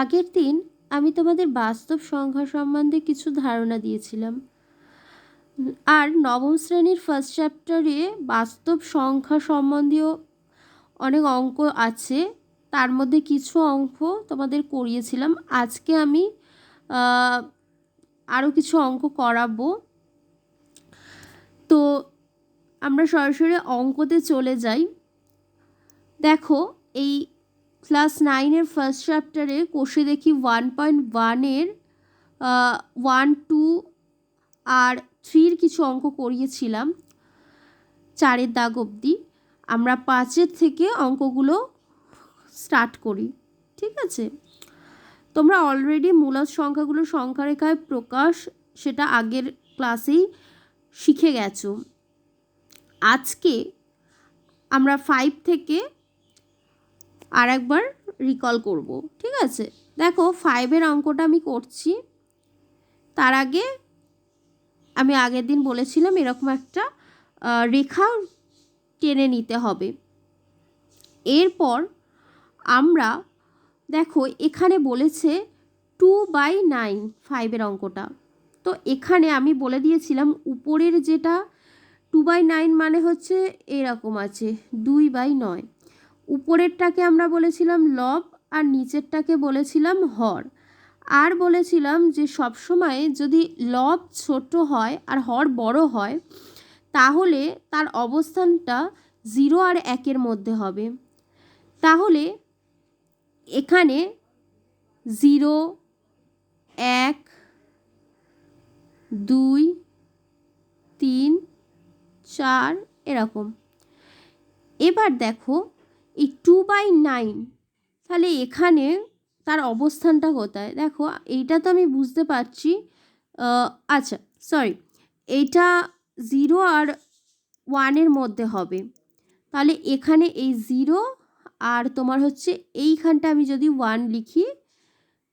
আগের দিন আমি তোমাদের বাস্তব সংখ্যা সম্বন্ধে কিছু ধারণা দিয়েছিলাম। আর নবম শ্রেণির ফার্স্ট চ্যাপ্টারে বাস্তব সংখ্যা সম্বন্ধীয় অনেক অঙ্ক আছে। তার মধ্যে কিছু অঙ্ক তোমাদের করিয়েছিলাম। আজকে আমি আরও কিছু অঙ্ক করাবো। তো আমরা সরাসরি অঙ্কতে চলে যাই। দেখো, এই ক্লাস নাইনের ফার্স্ট চ্যাপ্টারে কোষে দেখি ওয়ান পয়েন্ট ওয়ানের ওয়ান, টু আর থ্রির কিছু অঙ্ক করিয়েছিলাম চারের দাগ অবধি। আমরা পাঁচের থেকে অঙ্কগুলো স্টার্ট করি, ঠিক আছে? তোমরা অলরেডি মূলত সংখ্যাগুলো সংখ্যারেখায় প্রকাশ সেটা আগের ক্লাসেই শিখে গেছো। আজকে আমরা ফাইভ থেকে আর একবার রিকল করব, ঠিক আছে? দেখো ফাইভের অঙ্কটা আমি করছি। তার আগে আমি আগের দিন বলেছিলাম এরকম একটা রেখা টেনে নিতে হবে। এরপর আমরা দেখো এখানে বলেছে টু বাই নাইন ফাইভের অঙ্কটা। তো এখানে আমি বলে দিয়েছিলাম উপরের যেটা টু বাই নাইন মানে হচ্ছে এরকম আছে, দুই বাই নয়। উপরেরটাকে আমরা বলেছিলাম লব আর নিচেরটাকে বলেছিলাম হর। আর বলেছিলাম যে সবসময় যদি লব ছোট হয় আর হর বড় হয়, তাহলে তার অবস্থানটা জিরো আর একের মধ্যে হবে। তাহলে এখানে জিরো, এক, দুই, তিন, চার, এরকম। এবার দেখো এই টু বাই নাইন তাহলে এখানে তার অবস্থানটা কোথায়? দেখো, এইটা তো আমি বুঝতে পারছি আচ্ছা সরি এইটা জিরো আর ওয়ানের মধ্যে হবে। তাহলে এখানে এই জিরো আর তোমার হচ্ছে এইখানটা আমি যদি ওয়ান লিখি,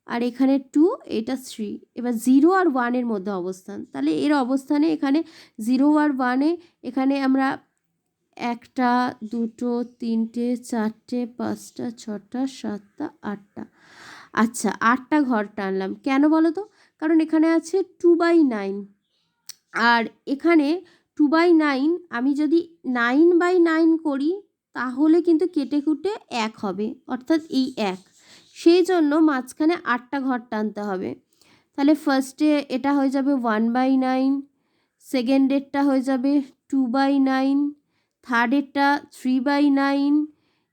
আর এখানে টু এটা থ্রি এবার জিরো আর ওয়ানের মধ্যে অবস্থান। তাহলে এর অবস্থানে এখানে জিরো আর ওয়ানে এখানে আমরা একটা, দুটো, তিনটে, চারটে, পাঁচটা, ছটা, সাতটা, আটটা। আচ্ছা আটটা ঘর টানলাম। কেন বলো তো? কারণ এখানে আছে টু বাই নাইন আর এখানে টু বাই নাইন আমি যদি নাইন বাই নাইন করি, তাহলে কিন্তু কেটে কুটে এক হবে, অর্থাৎ এই এক। সেই জন্য মাঝখানে আটটা ঘর টানতে হবে। তাহলে ফার্স্টে এটা হয়ে যাবে ওয়ান বাই নাইন সেকেন্ডেরটা হয়ে যাবে টু বাই নাইন থার্ডেরটা থ্রি বাই নাইন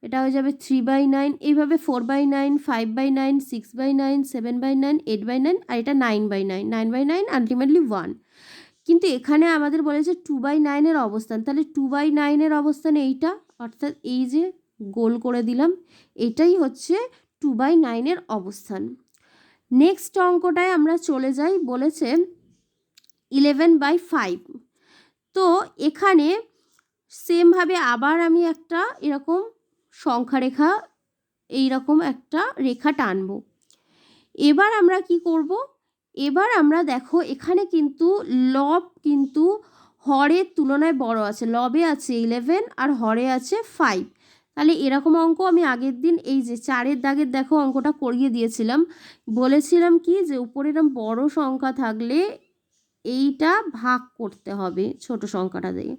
এটা হয়ে যাবে থ্রি বাই নাইন এইভাবে four by nine five by nine six by nine seven by nine eight by nine আর এটা nine by nine nine by nine ultimately one কিন্তু এখানে আমাদের বলেছে টু বাই নাইনের অবস্থান, তাহলে টু বাই নাইনের অবস্থান এইটা, অর্থাৎ এই যে গোল করে দিলাম, এটাই হচ্ছে টু বাই নাইনের অবস্থান। নেক্সট অঙ্কটায় আমরা চলে যাই, বলেছে ইলেভেন বাই ফাইভ তো এখানে সেমভাবে আবার আমি একটা এরকম সংখ্যা রেখা এইরকম একটা রেখা টানবো। এবার আমরা কি করব? এবার আমরা দেখো এখানে কিন্তু লব কিন্তু হরের তুলনায় বড় আছে। লবে আছে ইলেভেন আর হরে আছে ফাইভ তাহলে এরকম অঙ্ক আমি আগের দিন এই যে চারের দাগের দেখো অঙ্কটা করিয়ে দিয়েছিলাম। বলেছিলাম কি যে উপরে এরকম বড় সংখ্যা থাকলে এইটা ভাগ করতে হবে ছোট সংখ্যাটা দিয়ে।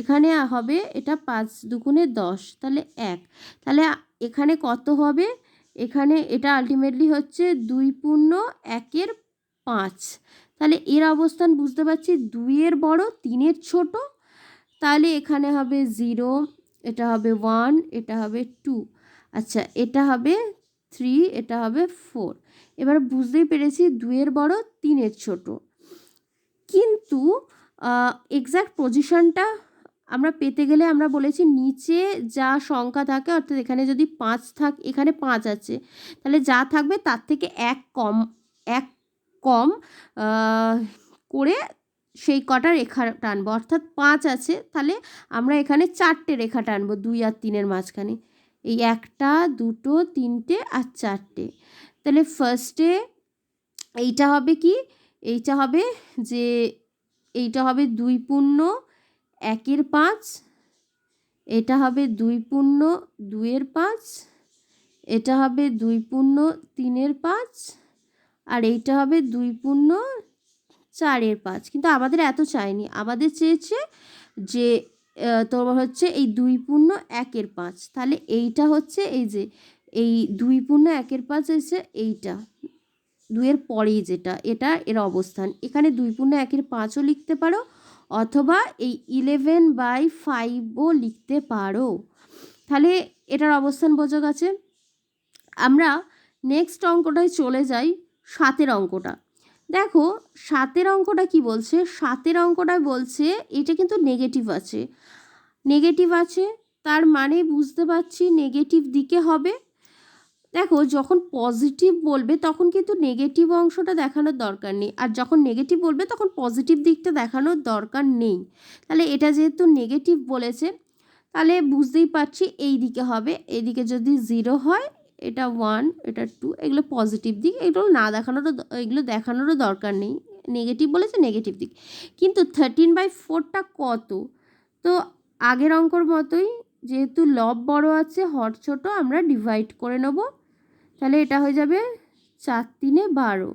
এখানে হবে এটা পাঁচ দুগুণে দশ, তাহলে এক। তাহলে এখানে কত হবে? এখানে এটা আলটিমেটলি হচ্ছে দুই পূর্ণ একের পাঁচ। তাহলে এর অবস্থান বুঝতে পারছি, দুইয়ের বড়, তিনের ছোট। তাহলে এখানে হবে জিরো এটা হবে ওয়ান এটা হবে টু আচ্ছা এটা হবে থ্রি এটা হবে ফোর এবার বুঝতেই পেরেছি, দুইয়ের বড়, তিনের ছোট। কিন্তু এক্স্যাক্ট পজিশনটা আমরা পেতে গেলে আমরা বলেছি নিচে যা সংখ্যা থাকে, অর্থাৎ এখানে যদি পাঁচ থাক, এখানে পাঁচ আছে। তাহলে যা থাকবে তার থেকে এক কম এক কম করে সেই কটা রেখা টানবো। অর্থাৎ পাঁচ আছে, তাহলে আমরা এখানে চারটে রেখা টানবো দুই আর তিনের মাঝখানে। এই একটা, দুটো, তিনটে আর চারটে। তাহলে ফার্স্টে এইটা হবে কি? এইটা হবে যে, এইটা হবে দুই পূর্ণ একের পাঁচ, এটা হবে দুই পূর্ণ দুইয়ের পাঁচ, এটা হবে দুই পূর্ণ তিনের পাঁচ, আর এইটা হবে দুই পূর্ণ চারের পাঁচ। কিন্তু আমাদের এত চাইনি। আমাদের চেয়েছে যে তোমার হচ্ছে এই দুই পূর্ণ একের পাঁচ। তাহলে এইটা হচ্ছে এই যে, এই দুই পূর্ণ একের পাঁচ এসে এইটা। দুইয়ের পরেই যেটা, এটা এর অবস্থান। এখানে দুই পূর্ণ একের পাঁচও লিখতে পারো। অথবা এই ইলেভেন বাই ফাইভও লিখতে পারো। তাহলে এটার অবস্থান বোঝা গেছে। আমরা নেক্সট অঙ্কটায় চলে যাই সাতের অঙ্কটা। দেখো, সাতের অঙ্কটা কি বলছে? সাতের অঙ্কটা বলছে, এটা কিন্তু নেগেটিভ আছে। নেগেটিভ আছে, তার মানে বুঝতে পারছি নেগেটিভ দিকে হবে। দেখো, যখন পজিটিভ বলবে, তখন কিন্তু নেগেটিভ অংশটা দেখানোর দরকার নেই। আর যখন নেগেটিভ বলবে, তখন পজিটিভ দিকটা দেখানোর দরকার নেই। তাহলে এটা যেহেতু নেগেটিভ বলেছে, তাহলে বুঝতেই পারছি এই দিকে হবে। এদিকে যদি জিরো হয়, এটা ওয়ান এটা টু এগুলো পজিটিভ দিক, এগুলো না দেখানোরও এগুলো দেখানোরও দরকার নেই। নেগেটিভ বলেছে নেগেটিভ দিক। কিন্তু থার্টিন বাই ফোরটা কত? তো আগের অঙ্কর মতোই, যেহেতু লব বড় আছে, হর ছোট, আমরা ডিভাইড করে নেব। তাহলে এটা হয়ে যাবে চার তিনে বারো।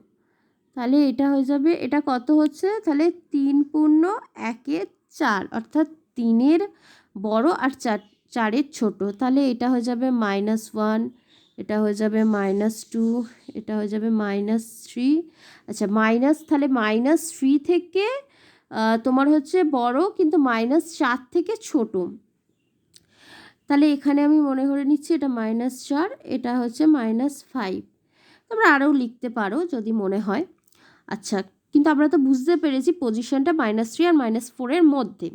তাহলে এটা হয়ে যাবে, এটা কত হচ্ছে? তাহলে তিন পূর্ণ একে চার, অর্থাৎ তিনের বড় আর চার, চারের ছোট। তাহলে এটা হয়ে যাবে মাইনাস ওয়ান এটা হয়ে যাবে মাইনাস টু এটা হয়ে যাবে মাইনাস থ্রি আচ্ছা মাইনাস তাহলে মাইনাস থ্রি থেকে তোমার হচ্ছে বড়, কিন্তু মাইনাস চার থেকে ছোট। তাহলে এখানে আমি মনে করে নিচ্ছি এটা মাইনাস চার, এটা হচ্ছে মাইনাস ফাইভ তোমরা আরও লিখতে পারো যদি মনে হয়। আচ্ছা কিন্তু আমরা তো বুঝতে পেরেছি পজিশনটা মাইনাস থ্রি আর মাইনাস ফোরের মধ্যে।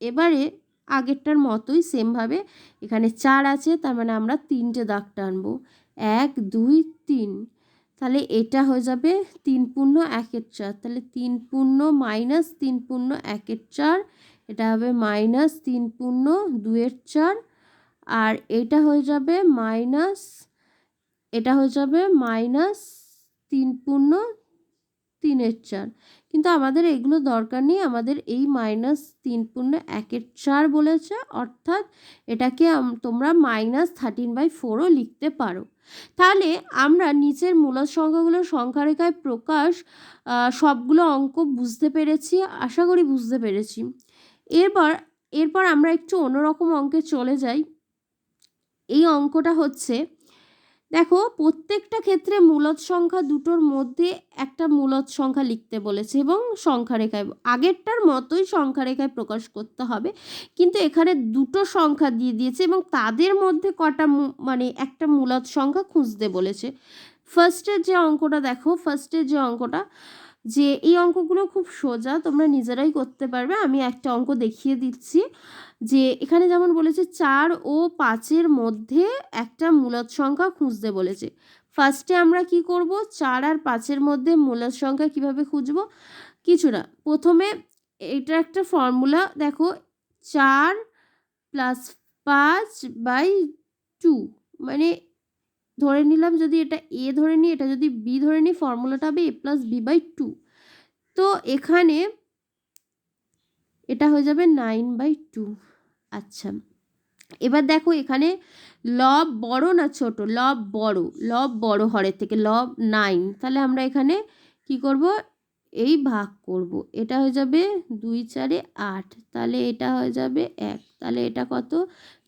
এবারে আগেরটার মতোই সেমভাবে এখানে চার আছে, তার মানে আমরা তিনটে দাগ টানবো। এক, দুই, তিন। তাহলে এটা হয়ে যাবে তিন পূর্ণ একের চার। তাহলে তিন পূর্ণ মাইনাস তিন পূর্ণ একের চার, এটা হবে মাইনাস তিন পূর্ণ দুয়ের চার। আর এটা হয়ে যাবে মাইনাস এটা হয়ে যাবে মাইনাস তিন পূর্ণ তিনের চার। কিন্তু আমাদের এগুলো দরকার নেই, আমাদের এই মাইনাস তিন পূর্ণ একের চার বলেছে, অর্থাৎ এটাকে তোমরা মাইনাস থার্টিন বাই ফোরও লিখতে পারো। তাহলে আমরা নিচের মূলত সংখ্যাগুলোর সংখ্যারেখায় প্রকাশ সবগুলো অঙ্ক বুঝতে পেরেছি, আশা করি বুঝতে পেরেছি। এরপর এরপর আমরা একটু অন্যরকম অঙ্কে চলে যাই। এই অঙ্কটা হচ্ছে, দেখো প্রত্যেকটা ক্ষেত্রে মূলত সংখ্যা দুটোর মধ্যে একটা মূলত সংখ্যা লিখতে বলেছে এবং সংখ্যা রেখায় আগেরটার মতোই সংখ্যা রেখায় প্রকাশ করতে হবে। কিন্তু এখানে দুটো সংখ্যা দিয়ে দিয়েছে এবং তাদের মধ্যে কটা মানে একটা মূলত সংখ্যা খুঁজতে বলেছে। ফার্স্টের যে অঙ্কটা দেখো ফার্স্টের যে অঙ্কটা যে এই অঙ্কগুলো খুব সোজা, তোমরা নিজেরাই করতে পারবে। আমি একটা অঙ্ক দেখিয়ে দিচ্ছি। যে এখানে যেমন বলেছে, চার ও পাঁচের মধ্যে একটা মূলত সংখ্যা খুঁজতে বলেছে। ফার্স্টে আমরা কি করব? চার আর পাঁচের মধ্যে মূলত সংখ্যা কীভাবে খুঁজব? কিছু না। প্রথমে এটা একটা ফর্মুলা দেখো, চার প্লাস পাঁচ বাই টু মানে ধরে নিলাম, যদি এটা এ ধরে নিই, এটা যদি বি ধরে নিই ফর্মুলাটা হবে A plus B by two তো এখানে এটা হয়ে যাবে নাইন বাই টু আচ্ছা এবার দেখো এখানে লব বড় না ছোট? লব বড় লব বড় হরের থেকে লব নাইন তাহলে আমরা এখানে কি করব? এই ভাগ করব। এটা হয়ে যাবে দুই চারে আট। তাহলে এটা হয়ে যাবে এক। তাহলে এটা কত?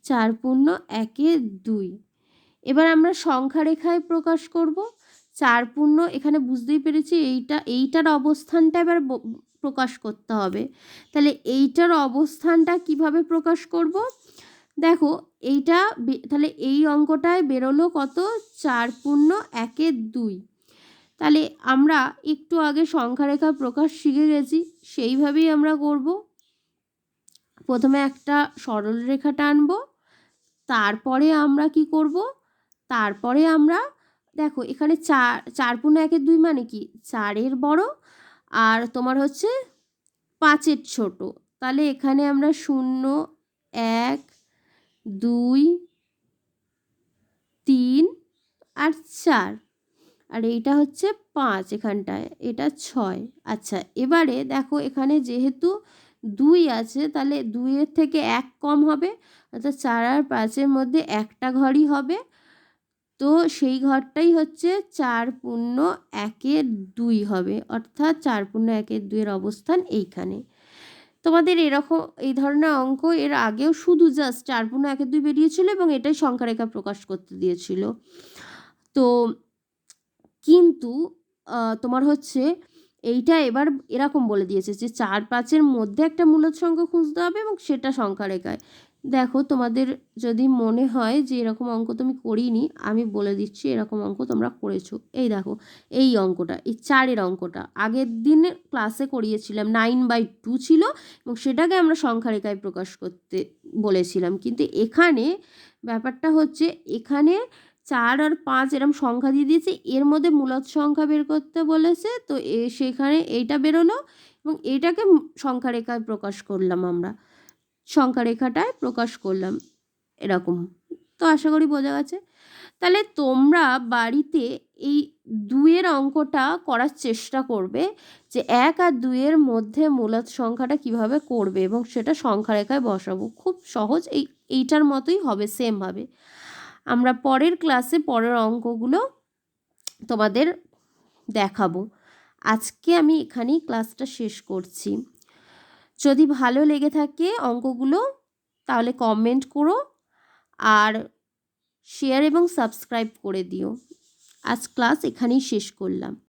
চার পূর্ণ একে দুই। এবার আমরা সংখ্যা রেখায় প্রকাশ করব। চার পূর্ণ এখানে বুঝতেই পেরেছি এইটা, এইটার অবস্থানটা এবার প্রকাশ করতে হবে। তাহলে এইটার অবস্থানটা কীভাবে প্রকাশ করব? দেখো, এইটা তাহলে এই অঙ্কটায় বেরোলো কত? চার পূর্ণ একে দুই। তাহলে আমরা একটু আগে সংখ্যারেখা প্রকাশ শিখে গেছি, সেইভাবেই আমরা করব। প্রথমে একটা সরল রেখা টানবো, তারপরে আমরা কি করব? তারপরে আমরা দেখো, এখানে চার চার পূর্ণ একের দুই মানে কি? চারের বড় আর তোমার হচ্ছে পাঁচের ছোট। তাহলে এখানে আমরা শূন্য, এক, দুই, তিন আর চার। আর এইটা হচ্ছে পাঁচ এখানটায়, এটা ছয়। আচ্ছা এবারে দেখো, এখানে যেহেতু দুই আছে, তাহলে দুইয়ের থেকে এক কম হবে, অর্থাৎ চার আর পাঁচের মধ্যে একটা ঘরই হবে। তো সেই ঘরটাই হচ্ছে চার পূর্ণ একের দুই হবে। অর্থাৎ চার পূর্ণ একের দুইয়ের অবস্থান এইখানে। তোমাদের এরকম, এই ধরনের অঙ্ক এর আগেও শুধু জাস্ট চার পূর্ণ একের দুই বেরিয়েছিল এবং এটাই সংখ্যারেখা প্রকাশ করতে দিয়েছিল। তো কিন্তু তোমার হচ্ছে এইটা এবার এরকম বলে দিয়েছে যে চার পাঁচের মধ্যে একটা মূলত সংখ্যা খুঁজতে হবে এবং সেটা সংখ্যা রেখায় দেখো, তোমাদের যদি মনে হয় যে এরকম অঙ্ক তুমি করিনি, আমি বলে দিচ্ছি এরকম অঙ্ক তোমরা করেছ। এই দেখো, এই অঙ্কটা, এই চারের অঙ্কটা। আগের দিন ক্লাসে করিয়েছিলাম নাইন বাই টু ছিল এবং সেটাকে আমরা সংখ্যা রেখায় প্রকাশ করতে বলেছিলাম। কিন্তু এখানে ব্যাপারটা হচ্ছে, এখানে চার আর পাঁচ এরম সংখ্যা দিয়ে দিয়েছে, এর মধ্যে মূলত সংখ্যা বের করতে বলেছে, তো সেখানে এইটা বেরোলো এবং এটাকে ম- সংখ্যা রেখায় প্রকাশ করলাম আমরা। সংখ্যা রেখাটায় প্রকাশ করলাম এরকম। তো আশা করি বোঝা গেছে। তাহলে তোমরা বাড়িতে এই দুইয়ের অঙ্কটা করার চেষ্টা করবে যে এক আর দুইয়ের মধ্যে মূলত সংখ্যাটা কীভাবে করবে এবং সেটা সংখ্যা রেখায় বসাবো। খুব সহজ এই, এইটার মতোই হবে সেমভাবে আমরা পরের ক্লাসে পরের অঙ্কগুলো তোমাদের দেখাবো। আজকে আমি এখানেই ক্লাসটা শেষ করছি। যদি ভালো লেগে থাকে অঙ্কগুলো, তাহলে কমেন্ট করো আর শেয়ার এবং সাবস্ক্রাইব করে দিও। আজ ক্লাস এখানেই শেষ করলাম।